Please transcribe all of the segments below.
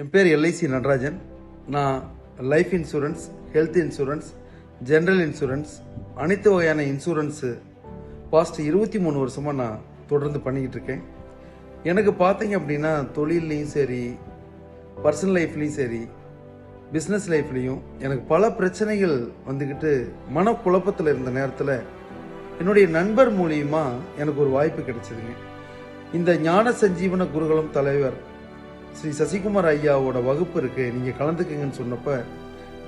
என் பேர் எல்ஐசி நடராஜன். நான் life insurance health insurance general insurance அனைத்து வகையான இன்சூரன்ஸு பாஸ்ட் இருபத்தி மூணு வருஷமாக நான் தொடர்ந்து பண்ணிக்கிட்டு இருக்கேன். எனக்கு பார்த்தீங்க அப்படின்னா தொழில்லையும் சரி பர்சனல் லைஃப்லேயும் சரி பிஸ்னஸ் லைஃப்லேயும் எனக்கு பல பிரச்சனைகள் வந்துக்கிட்டு மனக்குழப்பத்தில் இருந்த நேரத்தில் என்னுடைய நண்பர் மூலியமாக எனக்கு ஒரு வாய்ப்பு கிடைச்சதுங்க. இந்த ஞான சஞ்சீவன குருகுலம் தலைவர் ஸ்ரீ சசிகுமார் ஐயாவோட வகுப்பு இருக்கு. நீங்க கலந்துக்குங்கன்னு சொன்னப்ப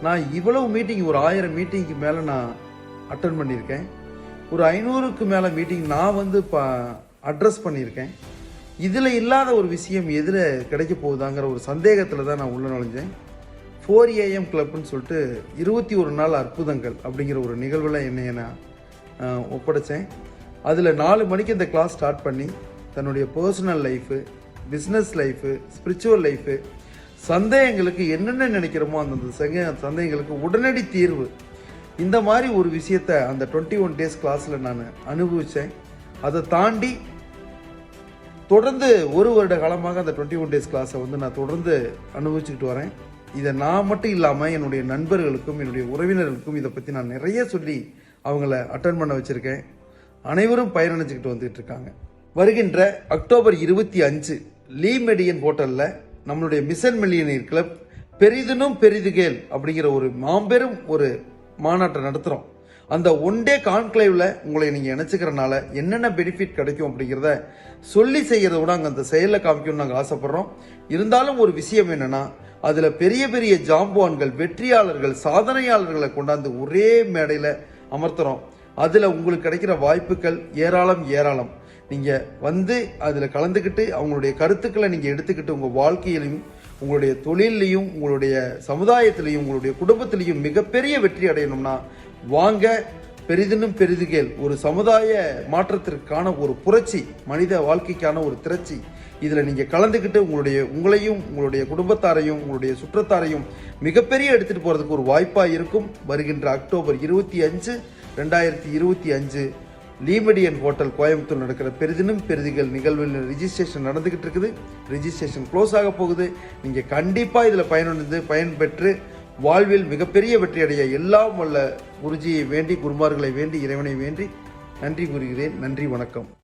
நான் இவ்வளவு மீட்டிங் ஒரு ஆயிரம் மீட்டிங்க்கு மேலே நான் அட்டன் பண்ணியிருக்கேன். ஒரு ஐநூறுக்கு மேலே மீட்டிங் நான் வந்து அட்ரஸ் பண்ணியிருக்கேன். இதில் இல்லாத ஒரு விஷயம் எதில் கிடைக்க போகுதாங்கிற ஒரு சந்தேகத்தில் தான் நான் உள்ளே நுழைஞ்சேன். ஃபோர் ஏஎம் கிளப்னு சொல்லிட்டு இருபத்தி ஒரு நாள் அற்புதங்கள் அப்படிங்கிற ஒரு நிகழ்வில் என்னை நான் ஒப்படைச்சேன். அதில் நாலு மணிக்கு இந்த கிளாஸ் ஸ்டார்ட் பண்ணி தன்னுடைய personal life business life spiritual life சந்தேகங்களுக்கு என்னென்ன நினைக்கிறோமோ அந்தந்த சங்க சந்தேகங்களுக்கு உடனடி தீர்வு. இந்த மாதிரி ஒரு விஷயத்த அந்த டுவெண்ட்டி ஒன் டேஸ் கிளாஸில் நான் அனுபவித்தேன் அதை தாண்டி தொடர்ந்து ஒரு வருட காலமாக அந்த டுவெண்ட்டி ஒன் டேஸ் கிளாஸை வந்து நான் தொடர்ந்து அனுபவிச்சுக்கிட்டு வரேன். இதை நான் மட்டும் இல்லாமல் என்னுடைய நண்பர்களுக்கும் என்னுடைய உறவினர்களுக்கும் இதை பற்றி நான் நிறைய சொல்லி அவங்கள அட்டன் பண்ண வச்சுருக்கேன். அனைவரும் பயனடைஞ்சிக்கிட்டு வந்துட்டு இருக்காங்க. வருகின்ற அக்டோபர் இருபத்தி அஞ்சு லீ மெடியன் ஹோட்டலில் நம்மளுடைய மிஷன் மில்லியனியர் கிளப் பெரிதுனும் பெரிதுகேல் அப்படிங்கிற ஒரு மாபெரும் ஒரு மாநாட்டை நடத்துகிறோம் அந்த ஒன் டே கான்க்ளேவில் உங்களை நீங்கள் இணைச்சிக்கிறனால என்னென்ன பெனிஃபிட் கிடைக்கும் அப்படிங்கிறத சொல்லி செய்கிறத விட அங்கே அந்த செயலில் காமிக்கணும்னு நாங்கள் ஆசைப்பட்றோம். இருந்தாலும் ஒரு விஷயம் என்னென்னா அதில் பெரிய பெரிய ஜாம்பான்கள் வெற்றியாளர்கள் சாதனையாளர்களை கொண்டாந்து ஒரே மேடையில் அமர்த்துறோம். அதில் உங்களுக்கு கிடைக்கிற வாய்ப்புகள் ஏராளம் ஏராளம். நீங்கள் வந்து அதில் கலந்துக்கிட்டு அவங்களுடைய கருத்துக்களை நீங்கள் எடுத்துக்கிட்டு உங்கள் வாழ்க்கையிலையும் உங்களுடைய தொழிலையும் உங்களுடைய சமுதாயத்திலையும் உங்களுடைய குடும்பத்திலையும் மிகப்பெரிய வெற்றி அடையணும்னா வாங்க பெரிதினும் பெரிதுகேல் ஒரு சமுதாய மாற்றத்திற்கான ஒரு புரட்சி மனித வாழ்க்கைக்கான ஒரு திரட்சி. இதில் நீங்கள் கலந்துக்கிட்டு உங்களுடைய உங்களையும் உங்களுடைய குடும்பத்தாரையும் உங்களுடைய சுற்றத்தாரையும் மிகப்பெரிய எடுத்துகிட்டு போகிறதுக்கு ஒரு வாய்ப்பாக இருக்கும். வருகின்ற அக்டோபர் இருபத்தி அஞ்சு ரெண்டாயிரத்தி இருபத்தி அஞ்சு. லீமெடியன் ஹோட்டல் கோயம்புத்தூர் நடக்கிற பெரிதினும் பெரிதிகள் நிகழ்வில் ரிஜிஸ்ட்ரேஷன் நடந்துக்கிட்டு இருக்குது. ரிஜிஸ்ட்ரேஷன் க்ளோஸ் ஆக போகுது. நீங்கள் கண்டிப்பாக இதில் பயனடைந்து பயன்பெற்று வாழ்வில் மிகப்பெரிய வெற்றியடைய எல்லாம் வல்ல குருஜியை வேண்டி குருமார்களை வேண்டி இறைவனை வேண்டி நன்றி கூறுகிறேன். நன்றி வணக்கம்.